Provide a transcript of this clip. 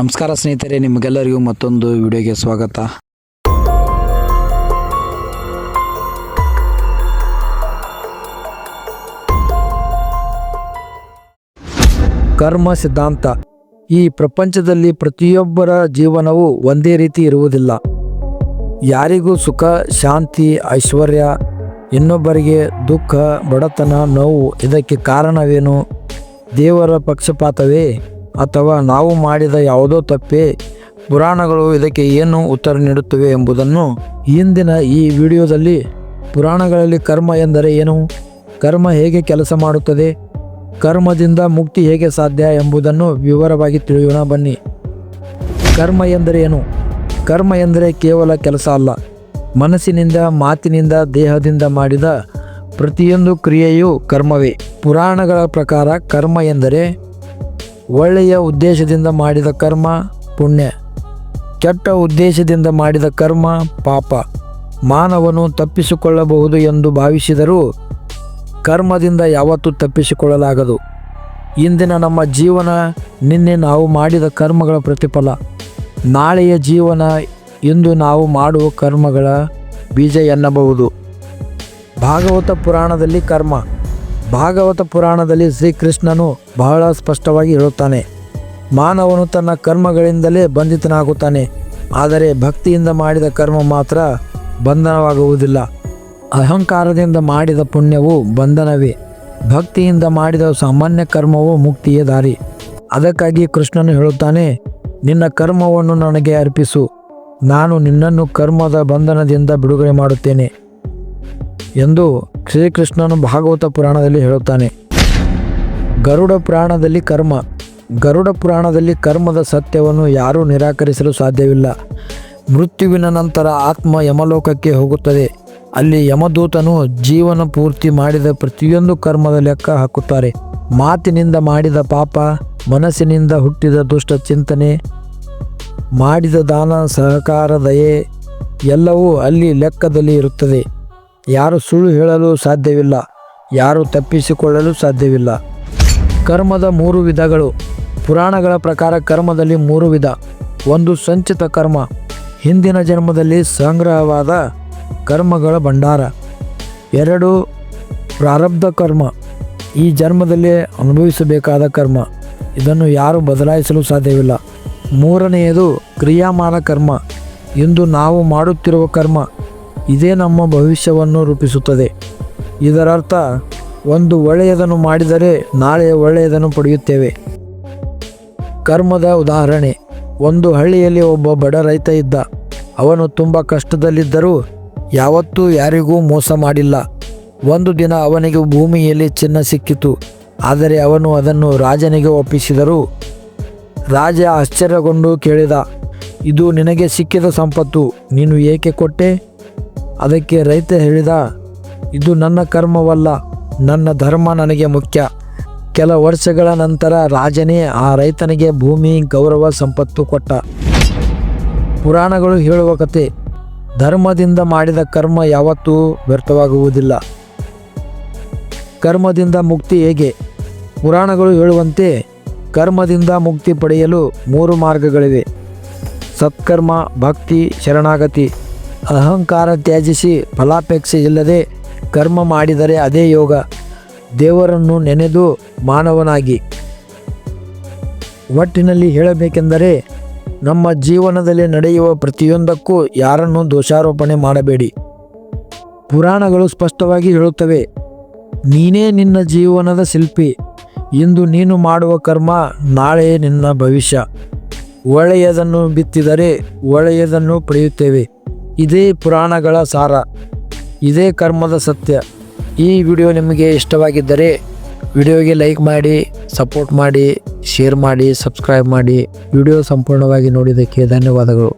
ನಮಸ್ಕಾರ ಸ್ನೇಹಿತರೆ, ನಿಮಗೆಲ್ಲರಿಗೂ ಮತ್ತೊಂದು ವಿಡಿಯೋಗೆ ಸ್ವಾಗತ. ಕರ್ಮ ಸಿದ್ಧಾಂತ. ಈ ಪ್ರಪಂಚದಲ್ಲಿ ಪ್ರತಿಯೊಬ್ಬರ ಜೀವನವು ಒಂದೇ ರೀತಿ ಇರುವುದಿಲ್ಲ. ಯಾರಿಗೂ ಸುಖ, ಶಾಂತಿ, ಐಶ್ವರ್ಯ, ಇನ್ನೊಬ್ಬರಿಗೆ ದುಃಖ, ಬಡತನ, ನೋವು ಇದಕ್ಕೆ ಕಾರಣವೇನು? ದೇವರ ಪಕ್ಷಪಾತವೇ? ಅಥವಾ ನಾವು ಮಾಡಿದ ಯಾವುದೋ ತಪ್ಪೇ ಪುರಾಣಗಳು ಇದಕ್ಕೆ ಏನು ಉತ್ತರ ನೀಡುತ್ತವೆ ಎಂಬುದನ್ನು ಇಂದಿನ ಈ ವಿಡಿಯೋದಲ್ಲಿ ಪುರಾಣಗಳಲ್ಲಿ ಕರ್ಮ ಎಂದರೆ ಏನು? ಕರ್ಮ ಹೇಗೆ ಕೆಲಸ ಮಾಡುತ್ತದೆ? ಕರ್ಮದಿಂದ ಮುಕ್ತಿ ಹೇಗೆ ಸಾಧ್ಯ ಎಂಬುದನ್ನು ವಿವರವಾಗಿ ತಿಳಿಯೋಣ ಬನ್ನಿ. ಕರ್ಮ ಎಂದರೆ ಏನು? ಕರ್ಮ ಎಂದರೆ ಕೇವಲ ಕೆಲಸ ಅಲ್ಲ. ಮನಸ್ಸಿನಿಂದ, ಮಾತಿನಿಂದ, ದೇಹದಿಂದ ಮಾಡಿದ ಪ್ರತಿಯೊಂದು ಕ್ರಿಯೆಯೂ ಕರ್ಮವೇ. ಪುರಾಣಗಳ ಪ್ರಕಾರ ಕರ್ಮ ಎಂದರೆ ಒಳ್ಳೆಯ ಉದ್ದೇಶದಿಂದ ಮಾಡಿದ ಕರ್ಮ ಪುಣ್ಯ. ಕೆಟ್ಟ ಉದ್ದೇಶದಿಂದ ಮಾಡಿದ ಕರ್ಮ ಪಾಪ. ಮಾನವನು ತಪ್ಪಿಸಿಕೊಳ್ಳಬಹುದು ಎಂದು ಭಾವಿಸಿದರೂ ಕರ್ಮದಿಂದ ಯಾವತ್ತೂ ತಪ್ಪಿಸಿಕೊಳ್ಳಲಾಗದು. ಇಂದಿನ ನಮ್ಮ ಜೀವನ ನಿನ್ನೆ ನಾವು ಮಾಡಿದ ಕರ್ಮಗಳ ಪ್ರತಿಫಲ. ನಾಳೆಯ ಜೀವನ ಇಂದು ನಾವು ಮಾಡುವ ಕರ್ಮಗಳ ಬೀಜ ಎನ್ನಬಹುದು. ಭಾಗವತ ಪುರಾಣದಲ್ಲಿ ಕರ್ಮ. ಭಾಗವತ ಪುರಾಣದಲ್ಲಿ ಶ್ರೀಕೃಷ್ಣನು ಬಹಳ ಸ್ಪಷ್ಟವಾಗಿ ಹೇಳುತ್ತಾನೆ. ಮಾನವನು ತನ್ನ ಕರ್ಮಗಳಿಂದಲೇ ಬಂಧಿತನಾಗುತ್ತಾನೆ. ಆದರೆ ಭಕ್ತಿಯಿಂದ ಮಾಡಿದ ಕರ್ಮ ಮಾತ್ರ ಬಂಧನವಾಗುವುದಿಲ್ಲ. ಅಹಂಕಾರದಿಂದ ಮಾಡಿದ ಪುಣ್ಯವು ಬಂಧನವೇ. ಭಕ್ತಿಯಿಂದ ಮಾಡಿದ ಸಾಮಾನ್ಯ ಕರ್ಮವು ಮುಕ್ತಿಯ ದಾರಿ. ಅದಕ್ಕಾಗಿ ಕೃಷ್ಣನು ಹೇಳುತ್ತಾನೆ, ನಿನ್ನ ಕರ್ಮವನ್ನು ನನಗೆ ಅರ್ಪಿಸು. ನಾನು ನಿನ್ನನ್ನು ಕರ್ಮದ ಬಂಧನದಿಂದ ಬಿಡುಗಡೆ ಮಾಡುತ್ತೇನೆ. ಎಂದು ಶ್ರೀಕೃಷ್ಣನು ಭಾಗವತ ಪುರಾಣದಲ್ಲಿ ಹೇಳುತ್ತಾನೆ. ಗರುಡ ಪುರಾಣದಲ್ಲಿ ಕರ್ಮ. ಗರುಡ ಪುರಾಣದಲ್ಲಿ ಕರ್ಮದ ಸತ್ಯವನ್ನು ಯಾರೂ ನಿರಾಕರಿಸಲು ಸಾಧ್ಯವಿಲ್ಲ. ಮೃತ್ಯುವಿನ ನಂತರ ಆತ್ಮ ಯಮಲೋಕಕ್ಕೆ ಹೋಗುತ್ತದೆ. ಅಲ್ಲಿ ಯಮದೂತನು ಜೀವನ ಪೂರ್ತಿ ಮಾಡಿದ ಪ್ರತಿಯೊಂದು ಕರ್ಮದ ಲೆಕ್ಕ ಹಾಕುತ್ತಾರೆ. ಮಾತಿನಿಂದ ಮಾಡಿದ ಪಾಪ, ಮನಸ್ಸಿನಿಂದ ಹುಟ್ಟಿದ ದುಷ್ಟ ಚಿಂತನೆ, ಮಾಡಿದ ದಾನ, ಸಹಕಾರ, ದಯೆ, ಎಲ್ಲವೂ ಅಲ್ಲಿ ಲೆಕ್ಕದಲ್ಲಿ ಇರುತ್ತದೆ. ಯಾರು ಸುಳ್ಳು ಹೇಳಲು ಸಾಧ್ಯವಿಲ್ಲ, ಯಾರು ತಪ್ಪಿಸಿಕೊಳ್ಳಲು ಸಾಧ್ಯವಿಲ್ಲ. ಕರ್ಮದ ಮೂರು ವಿಧಗಳು. ಪುರಾಣಗಳ ಪ್ರಕಾರ ಕರ್ಮದಲ್ಲಿ ಮೂರು ವಿಧ. ಒಂದು ಸಂಚಿತ ಕರ್ಮ, ಹಿಂದಿನ ಜನ್ಮದಲ್ಲಿ ಸಂಗ್ರಹವಾದ ಕರ್ಮಗಳ ಭಂಡಾರ. ಎರಡು, ಪ್ರಾರಬ್ಧ ಕರ್ಮ, ಈ ಜನ್ಮದಲ್ಲಿ ಅನುಭವಿಸಬೇಕಾದ ಕರ್ಮ. ಇದನ್ನು ಯಾರು ಬದಲಾಯಿಸಲು ಸಾಧ್ಯವಿಲ್ಲ. ಮೂರನೆಯದು ಕ್ರಿಯಾಮಾನ ಕರ್ಮ. ಇಂದು ನಾವು ಮಾಡುತ್ತಿರುವ ಕರ್ಮ. ಇದೇ ನಮ್ಮ ಭವಿಷ್ಯವನ್ನು ರೂಪಿಸುತ್ತದೆ. ಇದರರ್ಥ, ಒಂದು ಒಳ್ಳೆಯದನ್ನು ಮಾಡಿದರೆ ನಾಳೆ ಒಳ್ಳೆಯದನ್ನು ಪಡೆಯುತ್ತೇವೆ. ಕರ್ಮದ ಉದಾಹರಣೆ, ಒಂದು ಹಳ್ಳಿಯಲ್ಲಿ ಒಬ್ಬ ಬಡ ರೈತ ಇದ್ದ. ಅವನು ತುಂಬ ಕಷ್ಟದಲ್ಲಿದ್ದರೂ ಯಾವತ್ತೂ ಯಾರಿಗೂ ಮೋಸ ಮಾಡಿಲ್ಲ. ಒಂದು ದಿನ ಅವನಿಗೆ ಭೂಮಿಯಲ್ಲಿ ಚಿನ್ನ ಸಿಕ್ಕಿತು. ಆದರೆ ಅವನು ಅದನ್ನು ರಾಜನಿಗೆ ಒಪ್ಪಿಸಿದರು ರಾಜ ಆಶ್ಚರ್ಯಗೊಂಡು ಕೇಳಿದ, ಇದು ನಿನಗೆ ಸಿಕ್ಕಿದ ಸಂಪತ್ತು, ನೀನು ಏಕೆ ಕೊಟ್ಟೆ? ಅದಕ್ಕೆ ರೈತ ಹೇಳಿದ, ಇದು ನನ್ನ ಕರ್ಮವಲ್ಲ, ನನ್ನ ಧರ್ಮ ನನಗೆ ಮುಖ್ಯ. ಕೆಲ ವರ್ಷಗಳ ನಂತರ ರಾಜನೇ ಆ ರೈತನಿಗೆ ಭೂಮಿ, ಗೌರವ, ಸಂಪತ್ತು ಕೊಟ್ಟ. ಪುರಾಣಗಳು ಹೇಳುವ ಕತೆ, ಧರ್ಮದಿಂದ ಮಾಡಿದ ಕರ್ಮ ಯಾವತ್ತೂ ವ್ಯರ್ಥವಾಗುವುದಿಲ್ಲ. ಕರ್ಮದಿಂದ ಮುಕ್ತಿ ಹೇಗೆ? ಪುರಾಣಗಳು ಹೇಳುವಂತೆ, ಕರ್ಮದಿಂದ ಮುಕ್ತಿ ಪಡೆಯಲು ಮೂರು ಮಾರ್ಗಗಳಿವೆ. ಸತ್ಕರ್ಮ, ಭಕ್ತಿ, ಶರಣಾಗತಿ. ಅಹಂಕಾರ ತ್ಯಜಿಸಿ ಫಲಾಪೇಕ್ಷೆ ಇಲ್ಲದೆ ಕರ್ಮ ಮಾಡಿದರೆ ಅದೇ ಯೋಗ. ದೇವರನ್ನು ನೆನೆದು ಮಾನವನಾಗಿ. ಒಟ್ಟಿನಲ್ಲಿ ಹೇಳಬೇಕೆಂದರೆ ನಮ್ಮ ಜೀವನದಲ್ಲಿ ನಡೆಯುವ ಪ್ರತಿಯೊಂದಕ್ಕೂ ಯಾರನ್ನು ದೋಷಾರೋಪಣೆ ಮಾಡಬೇಡಿ. ಪುರಾಣಗಳು ಸ್ಪಷ್ಟವಾಗಿ ಹೇಳುತ್ತವೆ, ನೀನೇ ನಿನ್ನ ಜೀವನದ ಶಿಲ್ಪಿ, ಇಂದು ನೀನು ಮಾಡುವ ಕರ್ಮ ನಾಳೆ ನಿನ್ನ ಭವಿಷ್ಯ. ಒಳ್ಳೆಯದನ್ನು ಬಿತ್ತಿದರೆ ಒಳ್ಳೆಯದನ್ನು ಪಡೆಯುತ್ತೇವೆ. ಇದೇ ಪುರಾಣಗಳ ಸಾರ, ಇದೇ ಕರ್ಮದ ಸತ್ಯ. ಈ ವಿಡಿಯೋ ನಿಮಗೆ ಇಷ್ಟವಾಗಿದ್ದರೆ ವಿಡಿಯೋಗೆ ಲೈಕ್ ಮಾಡಿ, ಸಪೋರ್ಟ್ ಮಾಡಿ, ಶೇರ್ ಮಾಡಿ, ಸಬ್ಸ್ಕ್ರೈಬ್ ಮಾಡಿ. ವಿಡಿಯೋ ಸಂಪೂರ್ಣವಾಗಿ ನೋಡಿದ್ದಕ್ಕೆ ಧನ್ಯವಾದಗಳು.